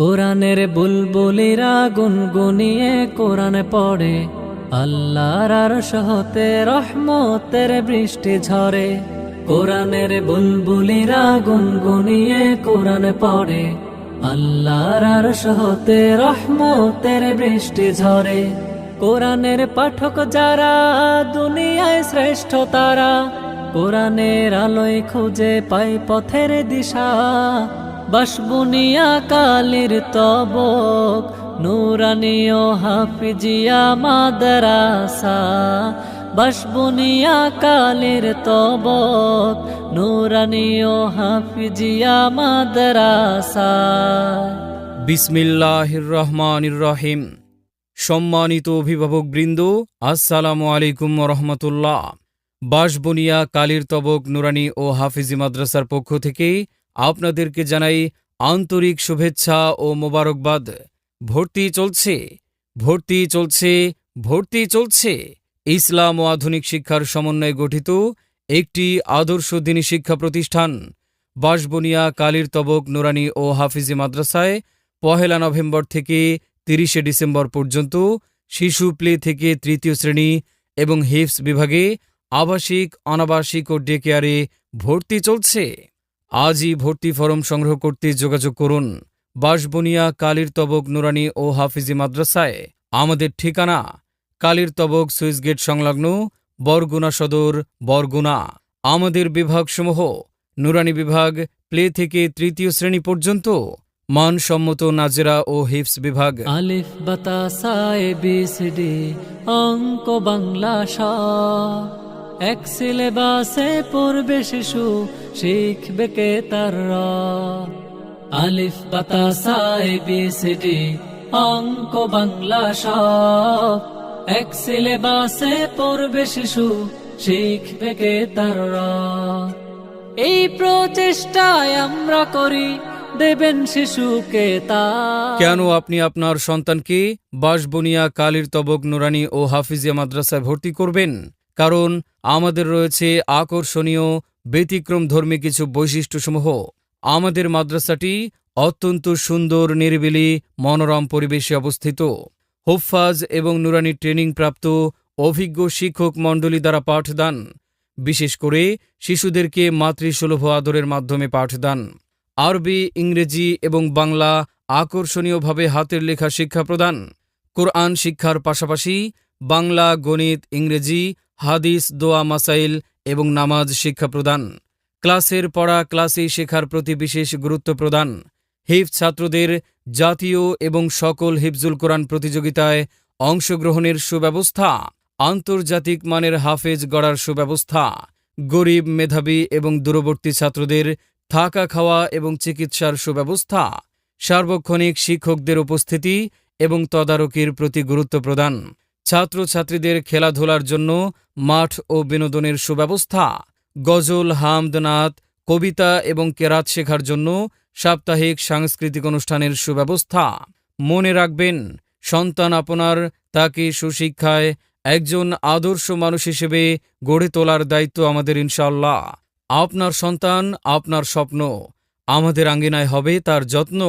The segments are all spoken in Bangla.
কোরআনের বুলবুলিরা গুনগুনিয়ে কোরআন পড়ে। আল্লাহর আর সহতে রহমতের বৃষ্টি ঝরে। কোরআনের বুলবুলিরা গুনগুনিয়ে কোরআন পড়ে। আল্লাহর আর সহতে রহমতের বৃষ্টি ঝরে। কোরআনের পাঠক যারা, দুনিয়ায় শ্রেষ্ঠ তারা। কোরআনের আলোয় খুঁজে পাই পথের দিশা। বাসবুনিয়া কালির তবক নুরানিও হাফিজিয়া মাদারাসা। বাসবুনিয়া কালির তবক নুরানিও হাফিজিয়া মাদ্রাসা। বিসমিল্লাহির রহমানির রহিম সম্মানিত অভিভাবক বৃন্দ, আসসালামু আলাইকুম রহমতুল্লাহ। বাসবনিয়া কালির তবক, নুরানি ও হাফিজি মাদ্রাসার পক্ষ থেকে আপনাদেরকে জানাই আন্তরিক শুভেচ্ছা ও মোবারকবাদ। ভর্তি চলছে ভর্তি চলছে ভর্তি চলছে। ইসলাম ও আধুনিক শিক্ষার সমন্বয়ে গঠিত একটি আদর্শ দিনী শিক্ষা প্রতিষ্ঠান। বাসবনিয়া কালির তবক নুরানি ও হাফিজি মাদ্রাসায় পহেলা নভেম্বর থেকে তিরিশে ডিসেম্বর পর্যন্ত শিশু প্লে থেকে তৃতীয় শ্রেণি এবং হিফস বিভাগে আবাসিক, অনাবাসিক ও ডে কেয়ারে ভর্তি চলছে। আজই ভর্তি ফরম সংগ্রহ করতে যোগাযোগ করুন। বাসবনিয়া কালির তবক নুরানি ও হাফিজি মাদ্রাসায়। আমাদের ঠিকানা কালির তবক সুইচ গেট সংলগ্ন বরগুনা সদর, বরগুনা। আমাদের বিভাগসমূহ নুরানি বিভাগ, প্লে থেকে তৃতীয় শ্রেণি পর্যন্ত মানসম্মত নাজেরা ও হিপস বিভাগ। আলিফ বাতাসায় বিসিডি, অঙ্ক বাংলা স। এক সিলেবাসে পড়বে শিশু, শিখবে কে তার। আলিফ বাতাসায় বিসিডি অঙ্ক, বাংলা স এক সিলেবাসে পড়বে শিশু, শিখবে কে তার এই প্রচেষ্টায় আমরা করি, দেবেন শিশুকে তা কেন আপনি আপনার সন্তানকে বাসবনিয়া কালির তবক নুরানি ও হাফিজিয়া মাদ্রাসায় ভর্তি করবেন? কারণ আমাদের রয়েছে আকর্ষণীয় ব্যতিক্রম ধর্মী কিছু বৈশিষ্ট্যসমূহ। আমাদের মাদ্রাসাটি অত্যন্ত সুন্দর, নিরিবিলি, মনোরম পরিবেশে অবস্থিত। হোফাজ এবং নুরানি ট্রেনিং প্রাপ্ত অভিজ্ঞ শিক্ষক মণ্ডলী দ্বারা পাঠদান। বিশেষ করে শিশুদেরকে মাতৃসুলভ আদরের মাধ্যমে পাঠদান। আরবি, ইংরেজি এবং বাংলা আকর্ষণীয়ভাবে হাতের লেখা শিক্ষা প্রদান। কোরআন শিক্ষার পাশাপাশি বাংলা, গণিত, ইংরেজি হাদিস, দোয়া, মাসাইল এবং নামাজ শিক্ষা প্রদান। ক্লাসের পড়া ক্লাসেই শেখার প্রতি বিশেষ গুরুত্ব প্রদান। হিফ ছাত্রদের জাতীয় এবং সকল হিফজুল কোরআন প্রতিযোগিতায় অংশগ্রহণের সুব্যবস্থা, আন্তর্জাতিক মানের হাফেজ গড়ার সুব্যবস্থা, গরিব মেধাবী এবং দূরবর্তী ছাত্রদের থাকা খাওয়া এবং চিকিৎসার সুব্যবস্থা, সার্বক্ষণিক শিক্ষকদের উপস্থিতি এবং তদারকির প্রতি গুরুত্ব প্রদান। ছাত্রছাত্রীদের খেলাধুলার জন্য মাঠ ও বিনোদনের সুব্যবস্থা। গজল হামদনাথ কবিতা এবং কেরাত শেখার জন্য সাপ্তাহিক সাংস্কৃতিক অনুষ্ঠানের সুব্যবস্থা। মনে রাখবেন, সন্তান আপনার তাকে সুশিক্ষায় একজন আদর্শ মানুষ হিসেবে গড়ে তোলার দায়িত্ব আমাদের ইনশাল্লাহ আপনার সন্তান আপনার স্বপ্ন, আমাদের আঙ্গিনায় হবে তার যত্ন।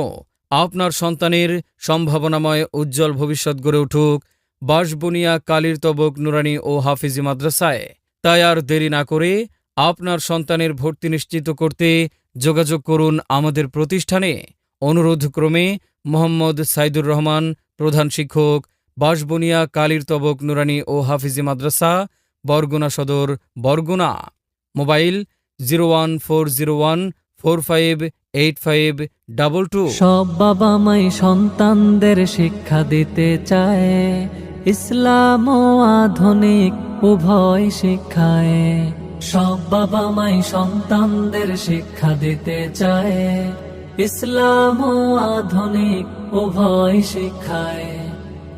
আপনার সন্তানের সম্ভাবনাময় উজ্জ্বল ভবিষ্যৎ গড়ে উঠুক। বাঁশবনিয়া কালির তবক নুরানি ও হাফিজি মাদ্রাসায়। তাই আর দেরি না করে আপনার সন্তানের ভর্তি নিশ্চিত করতে যোগাযোগ করুন আমাদের প্রতিষ্ঠানে। অনুরোধক্রমে মোহাম্মদ সাইদুর রহমান, প্রধান শিক্ষক, বাঁশবনিয়া কালির তবক নুরানি ও হাফিজি মাদ্রাসা, বরগুনা সদর, Barguna. Mobile zero one four zero one four five eight five double two. সব বাবা মাই সন্তানদের শিক্ষা দিতে চায়। ইসলাম ও আধুনিক উভয় শিক্ষায়। সব বাবা মাই সন্তানদের শিক্ষা দিতে চায়। ইসলাম ও আধুনিক উভয় শিক্ষায়।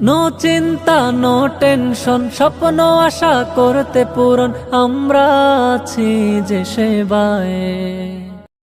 নো চিন্তা, নো টেনশন, স্বপ্ন, আশা করতে পূরণ আমরা আছি যে সেবায়।